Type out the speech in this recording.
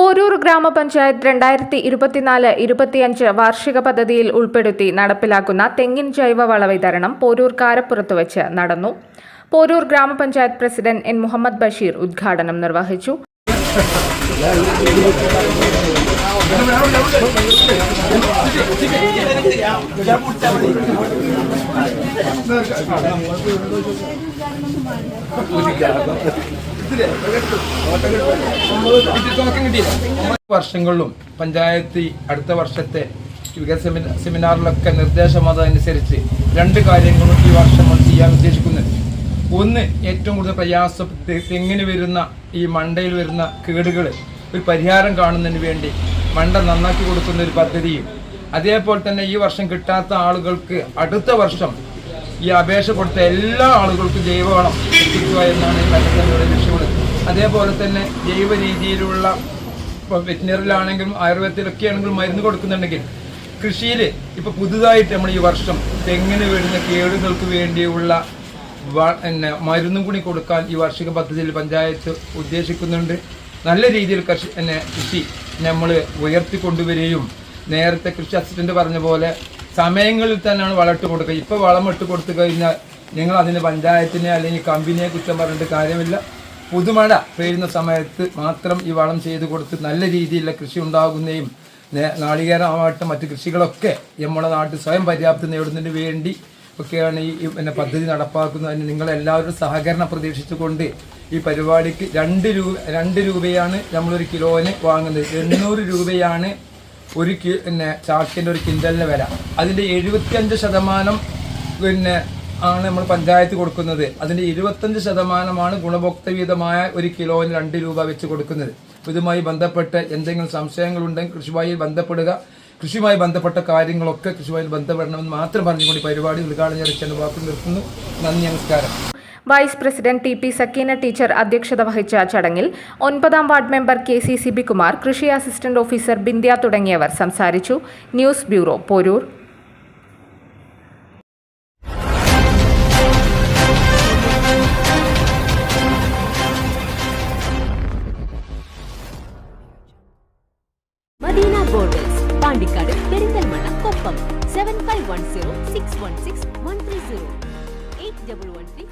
പോരൂർ ഗ്രാമപഞ്ചായത്ത് രണ്ടായിരത്തി ഇരുപത്തിനാല് ഇരുപത്തിയഞ്ച് വാർഷിക പദ്ധതിയിൽ ഉൾപ്പെടുത്തി നടപ്പിലാക്കുന്ന തെങ്ങിൻ ജൈവവള വിതരണം പോരൂർ കാരപ്പുറത്ത് വെച്ച് നടന്നു. പോരൂർ ഗ്രാമപഞ്ചായത്ത് പ്രസിഡന്റ് എൻ മുഹമ്മദ് ബഷീർ ഉദ്ഘാടനം നിർവഹിച്ചു. വർഷങ്ങളിലും പഞ്ചായത്ത് അടുത്ത വർഷത്തെ വികസന സെമിനാറിലൊക്കെ നിർദ്ദേശം അതനുസരിച്ച് രണ്ട് കാര്യങ്ങളും ഈ വർഷം ചെയ്യാൻ ഉദ്ദേശിക്കുന്നുണ്ട്. ഒന്ന് ഏറ്റവും കൂടുതൽ പ്രയാസ തെങ്ങിന് വരുന്ന ഈ മണ്ടയിൽ വരുന്ന കേടുകൾ ഒരു പരിഹാരം കാണുന്നതിന് വേണ്ടി മണ്ട നന്നാക്കി കൊടുക്കുന്ന ഒരു പദ്ധതിയും. അതേപോലെ തന്നെ ഈ വർഷം കിട്ടാത്ത ആളുകൾക്ക് അടുത്ത വർഷം ഈ അപേക്ഷ കൊടുത്ത എല്ലാ ആളുകൾക്കും ജൈവവളം എത്തിക്കുക എന്നാണ് ഈ പദ്ധതിയുടെ ലക്ഷ്യമുള്ളത് അതേപോലെ തന്നെ ജൈവ രീതിയിലുള്ള ഇപ്പോൾ വെറ്റിനറിയിലാണെങ്കിലും ആയുർവേദത്തിലൊക്കെ ആണെങ്കിലും മരുന്ന് കൊടുക്കുന്നുണ്ടെങ്കിൽ കൃഷിയിൽ ഇപ്പോൾ പുതുതായിട്ട് നമ്മൾ ഈ വർഷം തെങ്ങിന് വരുന്ന കേടുകൾക്ക് വേണ്ടിയുള്ള പിന്നെ മരുന്നും കൂടി കൊടുക്കാൻ ഈ വാർഷിക പദ്ധതിയിൽ പഞ്ചായത്ത് ഉദ്ദേശിക്കുന്നുണ്ട്. നല്ല രീതിയിൽ കൃഷി എന്നെ കൃഷി നമ്മൾ ഉയർത്തിക്കൊണ്ടുവരികയും നേരത്തെ കൃഷി അസിസ്റ്റന്റ് പറഞ്ഞ പോലെ സമയങ്ങളിൽ തന്നെയാണ് വളമിട്ട് കൊടുക്കുക. ഇപ്പോൾ വളം ഇട്ട് കൊടുത്തു കഴിഞ്ഞാൽ നിങ്ങൾ അതിന് പഞ്ചായത്തിനെ അല്ലെങ്കിൽ കമ്പനിയെ കുറ്റം പറഞ്ഞിട്ട് കാര്യമില്ല. പുതുമഴ പെയ്യുന്ന സമയത്ത് മാത്രം ഈ വളം ചെയ്ത് കൊടുത്ത് നല്ല രീതിയിലുള്ള കൃഷി ഉണ്ടാകുന്നതും നാളികേരമാവട്ടെ മറ്റ് കൃഷികളൊക്കെ നമ്മുടെ നാട്ടിൽ സ്വയം പര്യാപ്തി നേടുന്നതിന് വേണ്ടി ഒക്കെയാണ് ഈ പിന്നെ പദ്ധതി നടപ്പാക്കുന്നതിന് നിങ്ങളെല്ലാവരും സഹകരണം പ്രതീക്ഷിച്ചുകൊണ്ട് ഈ പരിപാടിക്ക് രണ്ട് രൂപ രണ്ട് രൂപയാണ് നമ്മളൊരു കിലോന് വാങ്ങുന്നത്. എണ്ണൂറ് രൂപയാണ് ഒരു പിന്നെ ചാക്കിന്റെ ഒരു കിൻഡലിന് വില. അതിന്റെ എഴുപത്തിയഞ്ച് ശതമാനം പിന്നെ ആണ് നമ്മൾ പഞ്ചായത്ത് കൊടുക്കുന്നത്. അതിന്റെ ഇരുപത്തഞ്ച് ശതമാനമാണ് ഗുണഭോക്തവീതമായ ഒരു കിലോന് രണ്ട് രൂപ വെച്ച് കൊടുക്കുന്നത്. ഇതുമായി ബന്ധപ്പെട്ട് എന്തെങ്കിലും സംശയങ്ങളുണ്ടെങ്കിൽ കൃഷിയുമായി ബന്ധപ്പെടുക. കൃഷിയുമായി ബന്ധപ്പെട്ട കാര്യങ്ങളൊക്കെ കൃഷിയുമായി ബന്ധപ്പെടണമെന്ന് മാത്രം പറഞ്ഞുകൊണ്ട് പരിപാടി ഉദ്ഘാടനം ചെയ്ത് വാക്കും നിർത്തുന്നു. നന്ദി നമസ്കാരം. Vice president T P Sakeena teacher അധ്യക്ഷത വഹിച്ച ചടങ്ങിൽ ഒൻപതാം ward member K C Sibikumar കൃഷി അസിസ്റ്റന്റ് ഓഫീസർ ബിന്ദ്യ തുടങ്ങിയവർ സംസാരിച്ചു. News bureau Poroor. Madeena Perinthalmanna seven five one zero six one six one three zero eight double one three